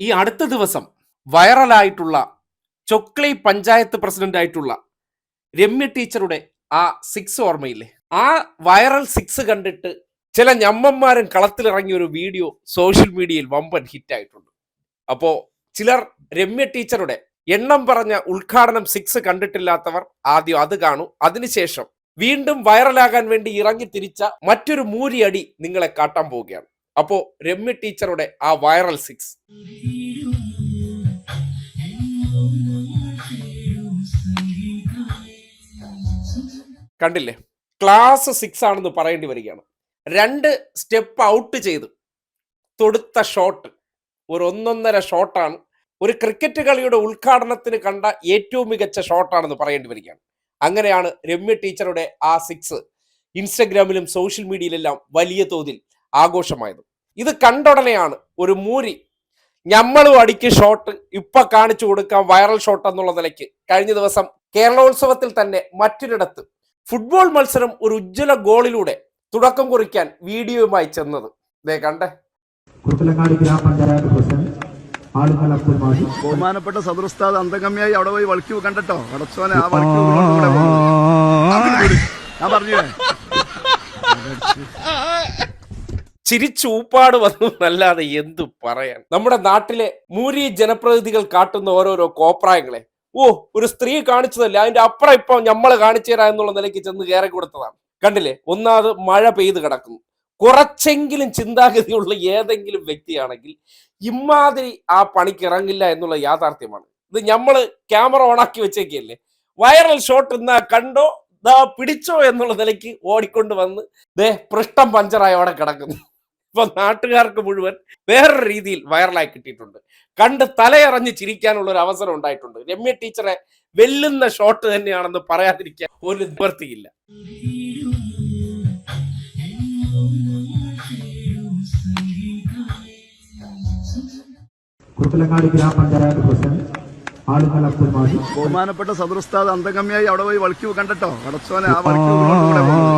ഈ അടുത്ത ദിവസം വൈറലായിട്ടുള്ള ചൊക്ലി പഞ്ചായത്ത് പ്രസിഡന്റ് ആയിട്ടുള്ള രമ്യ ടീച്ചറുടെ ആ സിക്സ് ഓർമ്മയില്ലേ? ആ വൈറൽ സിക്സ് കണ്ടിട്ട് ചില ഞമ്മന്മാരും കളത്തിലിറങ്ങിയ ഒരു വീഡിയോ സോഷ്യൽ മീഡിയയിൽ വമ്പൻ ഹിറ്റ് ആയിട്ടുണ്ട് അപ്പോ ചിലർ രമ്യ ടീച്ചറുടെ എണ്ണം പറഞ്ഞ ഉദ്ഘാടനം സിക്സ് കണ്ടിട്ടില്ലാത്തവർ ആദ്യം അത് കാണൂ. അതിനുശേഷം വീണ്ടും വൈറലാകാൻ വേണ്ടി ഇറങ്ങി തിരിച്ച മറ്റൊരു മൂരിയടി നിങ്ങളെ കാട്ടാൻ പോവുകയാണ്. അപ്പോ രമ്യ ടീച്ചറുടെ ആ വൈറൽ സിക്സ് കണ്ടില്ലേ? ക്ലാസ് സിക്സ് ആണെന്ന് പറയേണ്ടി വരികയാണ്. രണ്ട് സ്റ്റെപ്പ് ഔട്ട് ചെയ്ത് തൊടുത്ത ഷോട്ട് ഒരു ഒന്നൊന്നര ഷോട്ടാണ് ഒരു ക്രിക്കറ്റ് കളിയുടെ ഉദ്ഘാടനത്തിന് കണ്ട ഏറ്റവും മികച്ച ഷോട്ടാണെന്ന് പറയേണ്ടി വരികയാണ്. അങ്ങനെയാണ് രമ്യ ടീച്ചറുടെ ആ സിക്സ് ഇൻസ്റ്റഗ്രാമിലും സോഷ്യൽ മീഡിയയിലെല്ലാം വലിയ തോതിൽ ആഘോഷമായത്. ഇത് കണ്ടുടനെയാണ് ഒരു മൂരി. ഞമ്മളും അടിക്ക് ഷോട്ട് ഇപ്പൊ കാണിച്ചു കൊടുക്കാം വൈറൽ ഷോട്ട് എന്നുള്ള നിലയ്ക്ക്. കഴിഞ്ഞ ദിവസം കേരളോത്സവത്തിൽ തന്നെ മറ്റൊരിടത്ത് ഫുട്ബോൾ മത്സരം ഒരു ഉജ്ജ്വല ഗോളിലൂടെ തുടക്കം കുറിക്കാൻ വീഡിയോയുമായി ചെന്നത്. ദേ കണ്ടേ. കുറുക്കലങ്ങാടി ഗ്രാമപഞ്ചായത്ത് പ്രസിഡന്റ് ആളുകൾ അബ്ദുൽ മാജി ബഹുമാനപ്പെട്ട സദൃസ്ഥാദ് അന്തഗമ്യായി അവിടെ പോയി വളിക്കു കണ്ടോ അടച്ചോനെ ആ വളിക്കു കൂടെ പോകുന്നു. അങ്ങോട്ട് വിട്. ഞാൻ പറഞ്ഞേ ചിരിച്ചൂപ്പാട് വന്നു എന്നല്ലാതെ എന്തു പറയാൻ? നമ്മുടെ നാട്ടിലെ മൂരി ജനപ്രതിനിധികൾ കാട്ടുന്ന ഓരോരോ കോപ്രായങ്ങളെ. ഓ ഒരു സ്ത്രീ കാണിച്ചതല്ല അതിന്റെ അപ്പുറം ഇപ്പൊ നമ്മൾ കാണിച്ചു തരാം എന്നുള്ള നിലയ്ക്ക് ചെന്ന് കയറി കൊടുത്തതാണ്. കണ്ടില്ലേ? ഒന്നാമത് മഴ പെയ്ത് കിടക്കുന്നു. കുറച്ചെങ്കിലും ചിന്താഗതിയുള്ള ഏതെങ്കിലും വ്യക്തിയാണെങ്കിൽ ഇമാതിരി ആ പണിക്ക് ഇറങ്ങില്ല എന്നുള്ള യാഥാർത്ഥ്യമാണ്. ഇത് നമ്മൾ ക്യാമറ ഓണാക്കി വെച്ചേക്കല്ലേ? വൈറൽ ഷോട്ട് എന്നാ കണ്ടോ? ദാ പിടിച്ചോ എന്നുള്ള നിലയ്ക്ക് ഓടിക്കൊണ്ട് വന്ന് ദേ പൃഷ്ഠം പഞ്ചറായി അവിടെ കിടക്കുന്നു. ഇപ്പൊ നാട്ടുകാർക്ക് മുഴുവൻ വേറൊരു രീതിയിൽ വൈറലായി കിട്ടിയിട്ടുണ്ട്. കണ്ട് തലയറഞ്ഞ് ചിരിക്കാനുള്ള ഒരു അവസരം ഉണ്ടായിട്ടുണ്ട്. രമ്യ ടീച്ചറെ വെല്ലുന്ന ഷോട്ട് തന്നെയാണെന്ന് പറയാതിരിക്കാൻ ഒരു നിവർത്തിയില്ല കുറുക്കലങ്ങാടി ഗ്രാമപഞ്ചായത്ത് പ്രസിഡന്റ് ആളുകൾ അബ്ദുൽ മാജി ബഹുമാനപ്പെട്ട സദൃസ്ഥാദ് അന്തഗമ്യായി അവിടെ പോയി വളിക്കു കണ്ടട്ടോ? അടച്ചോനെ ആ വളിക്കു കൂടെ പോകുന്നു.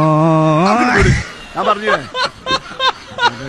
അങ്ങോട്ട് വിട്. ഞാൻ പറഞ്ഞേ